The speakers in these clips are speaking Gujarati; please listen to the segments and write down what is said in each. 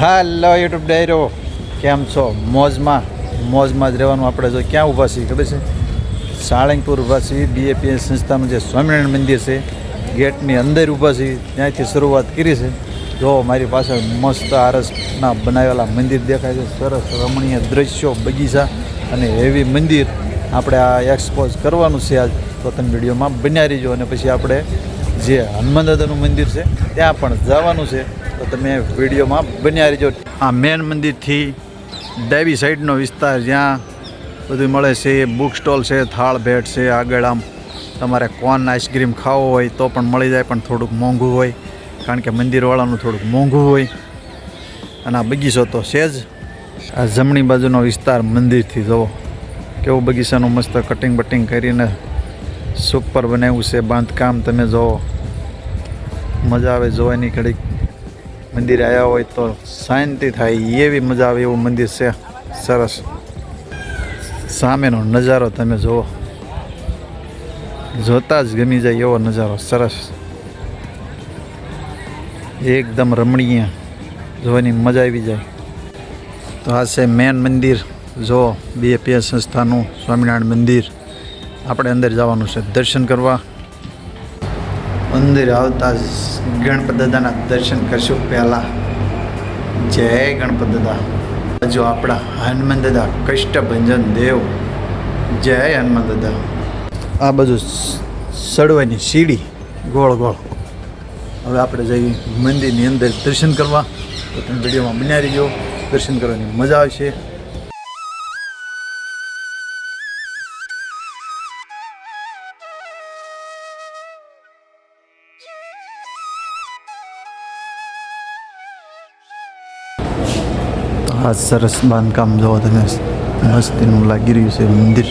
હાલો, યુટ્યુબ ડાયરો. કેમ છો? મોજમાં મોજમાં જ રહેવાનું આપણે જો ક્યાં ઊભા છીએ, ખબર છે? સાળંગપુર ઊભા છીએ બીએપીએસ સંસ્થાનું જે સ્વામિનારાયણ મંદિર છે, ગેટની અંદર ઊભા છીએ, ત્યાંથી શરૂઆત કરી છે. જો મારી પાસે મસ્ત આરસના બનાવેલા મંદિર દેખાય છે, સરસ રમણીય દ્રશ્યો, બગીચા અને એવી મંદિર આપણે આ એક્સપોઝ કરવાનું છે આજ. તો તમે વિડીયોમાં બન્યા રહીજો અને પછી આપણે જે હનુમાન દાદાનું મંદિર છે, ત્યાં પણ જવાનું છે. તો તમે વિડીયોમાં બન્યા રહેજો. આ મેન મંદિરથી ડાબી સાઈડનો વિસ્તાર જ્યાં બધું મળે છે બુક સ્ટોલ છે, થાળ ભેટ છે, આગળ આમ તમારે કોન આઈસ્ક્રીમ ખાવો હોય તો પણ મળી જાય, પણ થોડુંક મોંઘું હોય, કારણ કે મંદિરવાળાનું થોડુંક મોંઘું હોય. અને આ બગીચો તો છે જ. આ જમણી બાજુનો વિસ્તાર મંદિરથી જવો કેવું બગીચાનું મસ્ત કટિંગ બટિંગ કરીને સુપર બનાવ્યું છે, બાંધકામ તમે જુઓ મજા આવે જોવાની ઘડીક. મંદિરે આવ્યા હોય તો શાંતિ થાય, એવી મજા આવે એવું મંદિર છે. સરસ. સામેનો નજારો તમે જુઓ. જોતા જ ગમી જાય એવો નજારો, સરસ. એકદમ રમણીય. જોવાની મજા આવી જાય. તો આ છે મેન મંદિર. જો બીએપીએસ સંસ્થાનું સ્વામિનારાયણ મંદિર. આપણે અંદર જવાનું છે. દર્શન કરવા. અંદર આવતા ગણપત દાદાના દર્શન કરશું પહેલાં. જય ગણપત દાદા. જો આપણા હનુમાન દાદા, કષ્ટભંજન દેવ. જય હનુમાન દાદા. આ બધું સડવાની સીડી. ગોળ ગોળ. હવે આપણે જઈએ મંદિરની અંદર દર્શન કરવા. તો તમે વિડીયોમાં બનાવી રહીજો. દર્શન કરવાની મજા આવશે. આ સરસ બાંધકામ જોવા તમે મસ્ત એનું લાગી રહ્યું છે મંદિર.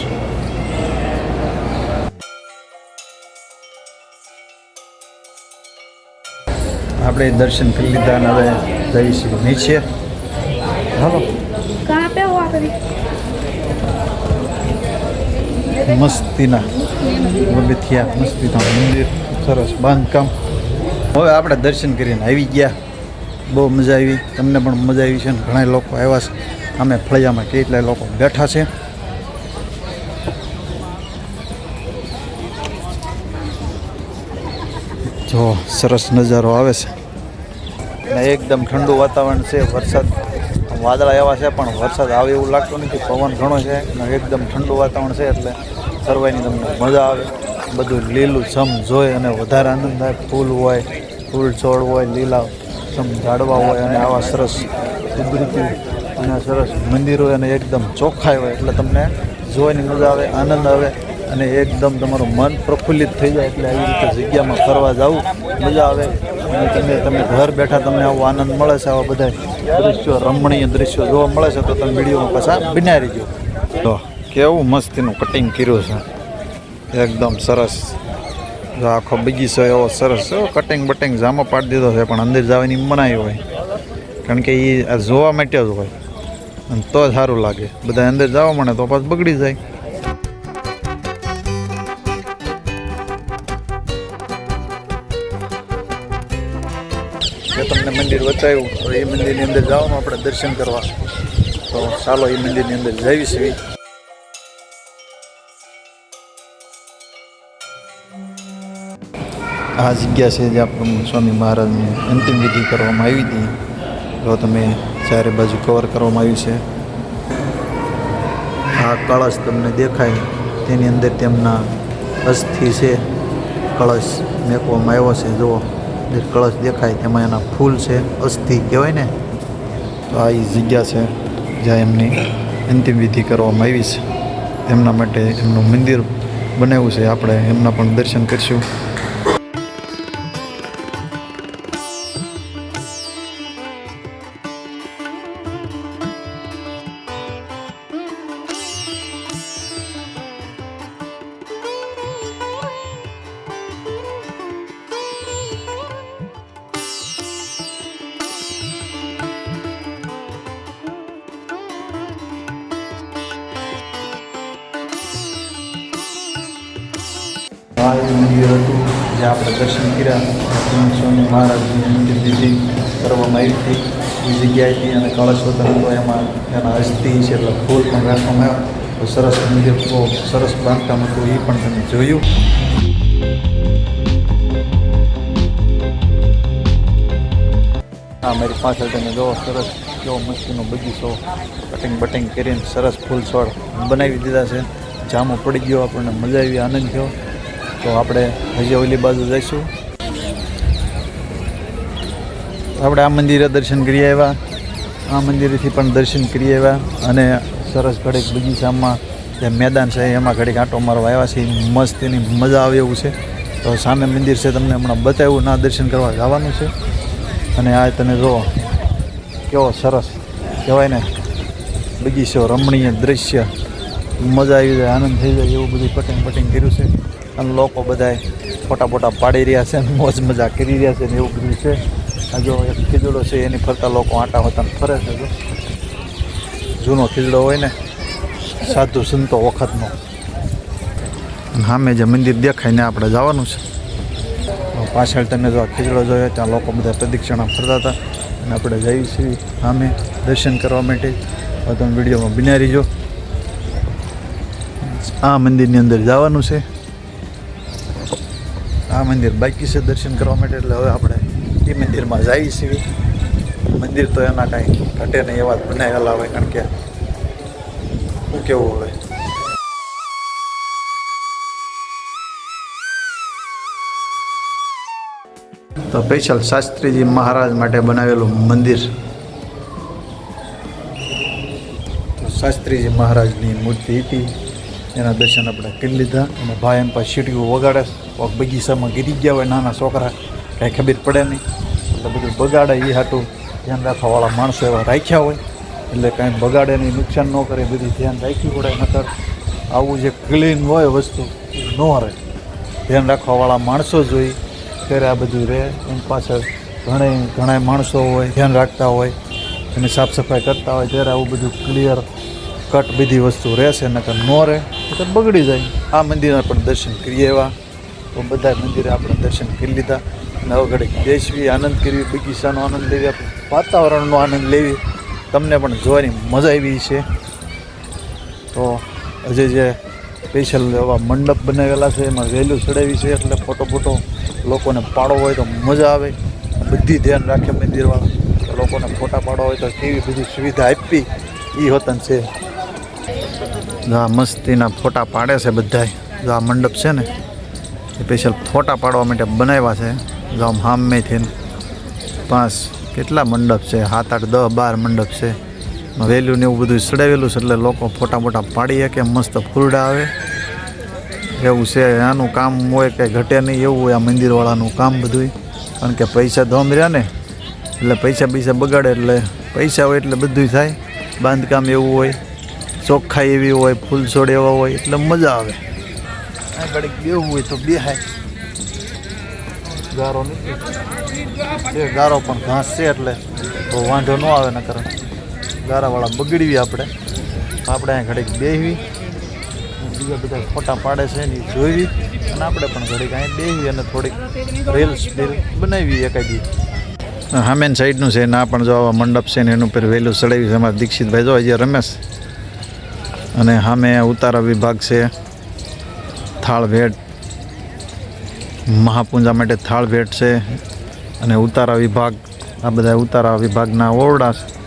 આપણે દર્શન કરી લીધા અને હવે જઈશું નીચે. હાલો. મસ્તીના. બબે થયા મસ્તીના મંદિર. સરસ બાંધકામ. હવે આપણે દર્શન કરીને આવી ગયા. બહુ મજા આવી. તમને પણ મજા આવી છે અને ઘણા લોકો આવ્યા છે. અમે ફળિયામાં કેટલાય લોકો બેઠા છે. જો, સરસ નજારો આવે છે. અને એકદમ ઠંડુ વાતાવરણ છે, વરસાદ. વાદળા એવા છે, પણ વરસાદ આવે એવું લાગતું નથી. પવન ઘણો છે અને એકદમ ઠંડુ વાતાવરણ છે એટલે ફરવાની તમને મજા આવે. બધું લીલું જમ જોઈ અને વધારે આનંદ થાય. ફૂલ હોય, ફૂલ છોડ હોય, લીલા છમ ઝાડવા હોય અને આવા સરસ કુદરતી અને સરસ મંદિર અને એકદમ ચોખ્ખાઈ હોય એટલે તમને જોવાની મજા આવે, આનંદ આવે અને એકદમ તમારું મન પ્રફુલ્લિત થઈ જાય એટલે આવી રીતે જગ્યામાં ફરવા જવું મજા આવે. અને તમે તમે ઘર બેઠા તમને આવો આનંદ મળે છે, આવા બધા દૃશ્યો રમણીય દૃશ્યો જોવા મળે છે, તો તમે વિડીયોમાં પાછા બિનારી ગયો તો કેવું મસ્તીનું કટિંગ કર્યું છે. એકદમ સરસ. જો આખો બગીચો એવો સરસ કટિંગ બટિંગ જામો પાડી દીધો છે, પણ અંદર જવાની મનાઈ હોય. કારણ કે એ જોવા માટે જ હોય. અને તો સારું લાગે. બધા અંદર જવા મળે તો પાછું બગડી જાય. તમને મંદિર વચાવ્યું તો એ મંદિરની અંદર જવાનું આપણે દર્શન કરવા. તો ચાલો એ મંદિરની અંદર જઈએ આ જગ્યા છે જ્યાં આપણું સ્વામી મહારાજની અંતિમ વિધિ કરવામાં આવી હતી. તો તમે ચારે બાજુ કવર કરવામાં આવ્યું છે. આ કળશ તમને દેખાય. તેની અંદર તેમના અસ્થિ છે કળશ મેકવામાં આવ્યો છે. જુઓ, જે કળશ દેખાય તેમાં એના ફૂલ છે અસ્થિ કહેવાય ને. તો આ એ જગ્યા છે જ્યાં એમની અંતિમ વિધિ કરવામાં આવી છે. એમના માટે એમનું મંદિર બનાવ્યું છે. આપણે એમના પણ દર્શન કરીશું. જે આપણે દર્શન કર્યા સ્વામી મહારાજની વિધિ કરવામાં આવી હતી, એ જગ્યાએથી અને કળશ હતો એમાં એના અસ્થિ છે એટલે ફૂલ પણ રાખવામાં આવ્યો. તો સરસ મંદિર બહુ સરસ બાંધકામ હતું, એ પણ તમે જોયું. હા મારી પાછળ તમે જોવો, સરસ કેવો મસ્તીનો બગીચો, કટિંગ બટિંગ કરીને સરસ ફૂલ છોડ બનાવી દીધા છે. જામો પડી ગયો, આપણને મજા આવી, આનંદ થયો. તો આપણે હજી ઓલી બાજુ જઈશું. આપણે આ મંદિરે દર્શન કરી આવ્યા. આ મંદિરેથી પણ દર્શન કરી આવ્યા અને સરસ ઘડીક બગીચામાં જે મેદાન છે, એમાં ઘડીક આંટો મારવા આવ્યા છે મસ્ત એની મજા આવે એવું છે. તો સામે મંદિર છે, તમને હમણાં બતાવ્યું, ના દર્શન કરવા જવાનું છે. અને આ તમે જુઓ, કેવો સરસ કહેવાય ને, બગીચો, રમણીય દૃશ્ય મજા આવી જાય, આનંદ થઈ જાય એવું બધું કટિંગ પટિંગ કર્યું છે. અને લોકો બધાય ફોટા ફોટા પાડી રહ્યા છે મોજ મજા કરી રહ્યા છે ને એવું બધું છે. જો એક ખીજડો છે, એની ફરતા લોકો આટા હોતા ફરે છે જો. જૂનો ખીજડો હોય ને, સાધુ સંતો વખતનો. સામે જે મંદિર દેખાય ને આપણે જવાનું છે. પાછળ તમે જો આ ખીજડો જોયો, ત્યાં લોકો બધા પ્રદક્ષિણા ફરતા હતા. અને આપણે જઈએ છીએ સામે દર્શન કરવા માટે. તમે વિડીયોમાં બિના રહીજો આ મંદિરની અંદર જવાનું છે. આ મંદિર બાકી છે દર્શન કરવા માટે, એટલે હવે આપણે એ મંદિરમાં જઈએ છીએ. મંદિર તો એના કાંઈ ઘટે નહીં એવા જ બનાવેલા હોય, કારણ કે શું કેવું હવે? તો સ્પેશિયલ શાસ્ત્રીજી મહારાજ માટે બનાવેલું મંદિર. શાસ્ત્રીજી મહારાજની મૂર્તિ હતી. એના દર્શન આપણે કરી લીધા અને ભાઈ એમ પાસે સીટીઓ વગાડે બગીચામાં ગીરી ગયા હોય નાના છોકરા, કાંઈ ખબર પડે નહીં. એટલે બધું બગાડે એ હાટું ધ્યાન રાખવાવાળા માણસો એવા રાખ્યા હોય. એટલે કાંઈ બગાડે નહીં, નુકસાન ન કરે, બધું ધ્યાન રાખવી પડે. નકર આવું જે ક્લીન હોય વસ્તુ ન રહે. ધ્યાન રાખવાવાળા માણસો જોઈ ત્યારે આ બધું રહે. એમ પાછળ ઘણે ઘણા માણસો હોય, ધ્યાન રાખતા હોય અને સાફ સફાઈ કરતા હોય, ત્યારે આવું બધું ક્લિયર કટ બધી વસ્તુ રહેશે, નકર ન રહે. તો બગડી જાય. આ મંદિરના પણ દર્શન કરીએ એવા. તો બધા મંદિરે આપણે દર્શન કરી લીધા અને હવે ઘડીક બેસવી, આનંદ કરવી, બગીચાનો આનંદ લેવી વાતાવરણનો આનંદ લેવી. તમને પણ જોવાની મજા આવી છે. તો હજે જે સ્પેશિયલ એવા મંડપ બનાવેલા છે, એમાં વહેલું ચડાવી છે, એટલે ફોટો ફોટો લોકોને પાડવો હોય તો મજા આવે. બધી ધ્યાન રાખે મંદિરવાળા. લોકોને ફોટા પાડવા હોય તો કેવી બધી સુવિધા આપી એ હોતન છે. આ મસ્તીના ફોટા પાડે છે બધાય. જો આ મંડપ છે ને સ્પેશિયલ ફોટા પાડવા માટે બનાવ્યા છે. જો આમ હામેથી પાંચ કેટલા મંડપ છે? સાત, આઠ, દસ, બાર મંડપ છે. વેલ્યુ ને એવું બધું સડાવેલું છે એટલે લોકો ફોટા મોટા પાડી શકે, મસ્ત ફૂલડા આવે. એવું છે, આનું કામ હોય કે ઘટે નહીં, એવું હોય આ મંદિરવાળાનું કામ બધું કારણ કે પૈસા ધોમ રહ્યા ને, એટલે પૈસા પૈસા બગાડે એટલે પૈસા હોય એટલે બધું થાય. બાંધકામ એવું હોય. ચોખ્ખાઈ એવી હોય, ફૂલ છોડ એવા હોય, એટલે મજા આવે. ઘડીક બેવું હોય તો બેહાય. ગારો છે ગારો પણ ઘાસ છે એટલે તો વાંધો ન આવે ને કરે ગારાવાળા બગડવી આપણે. આપણે અહીંયા ઘડીક બેહવી. બીજા બધા ફોટા પાડે છે ને ઈ જોઈવી અને આપણે પણ ઘડીક અહીં બેહવી અને થોડીક રીલ્સ બીલ બનાવી એકાદી. હામેન સાઈડનું છે ના પણ જો આવા મંડપ છે ને એનું પર વહેલું ચડાવી છે અમારા દીક્ષિતભાઈ. જો હજી રમેશ. અને સામે ઉતારા વિભાગ છે. થાળ ભેટ. મહાપૂજા માટે થાળ ભેટ છે. અને ઉતારા વિભાગ, આ બધા ઉતારા વિભાગના ઓરડા છે.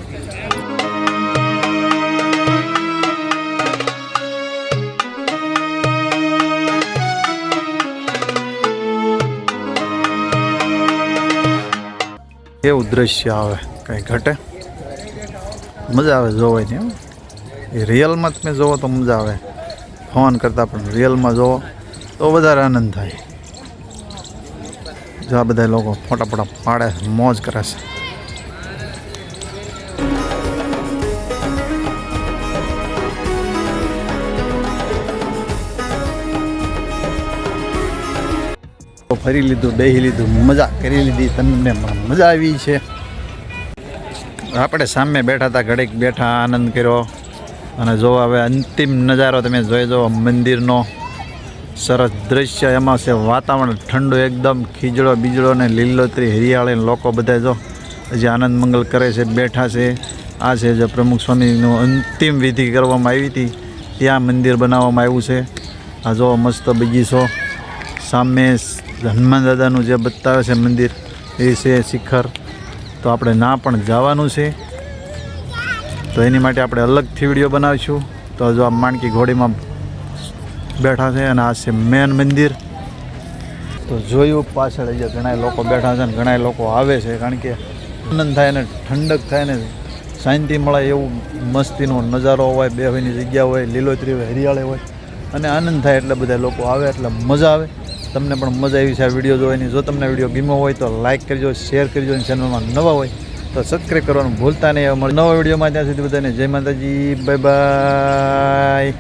એવું દ્રશ્ય આવે, કંઈ ઘટે? મજા આવે જોવાની હો. એ રિયલમાં તમે જુઓ તો મજા આવે. ફોન કરતાં પણ રિયલમાં જોવો તો વધારે આનંદ થાય. જો આ બધા લોકો ફોટા ફોટા પાડે છે, મોજ કરે છે. ફરી લીધું બેહી લીધું મજા કરી લીધી તમને મજા આવી છે. આપણે સામે બેઠા હતા ઘડીક બેઠા આનંદ કર્યો. અને જો હવે અંતિમ નજારો, તમે જોઈ જુઓ મંદિરનો સરસ દ્રશ્ય, એમાં છે વાતાવરણ ઠંડુ એકદમ, ખીજડો બીજડો ને લીલોતરી, હરિયાળી લોકો બધા જો હજી આનંદ મંગલ કરે છે, બેઠા છે. આ છે જે પ્રમુખ સ્વામીનું અંતિમ વિધિ કરવામાં આવી હતી. ત્યાં મંદિર બનાવવામાં આવ્યું છે. આ જો મસ્ત બગીચો. સામે હનુમાન દાદાનું જે બતાવે છે મંદિર, એ છે શિખર. તો આપણે ના પણ જવાનું છે. તો એની માટે આપણે અલગથી વીડિયો બનાવીશું. તો જો આ માણકી ઘોડીમાં બેઠા છે અને આ છે મેન મંદિર. તો જોયું પાછળ જે ઘણા લોકો બેઠા છે ને ઘણા લોકો આવે છે કારણ કે આનંદ થાય ને ઠંડક થાય ને શાંતિ મળે એવું મસ્તીનો નજારો હોય બેહવાની જગ્યા હોય, લીલોતરી હોય, હરિયાળી હોય. અને આનંદ થાય એટલે બધા લોકો આવે એટલે મજા આવે. તમને પણ મજા આવી છે આ વીડિયો જોવાની. જો તમને વીડિયો ગમ્યો હોય તો લાઇક કરજો, શેર કરજો અને ચેનલમાં નવા હોય તો સબસ્ક્રાઈબ કરવાનું ભૂલતા નહીં. મળે નવા વિડીયોમાં. ત્યાં સુધી બધાને જય માતાજી. Bye bye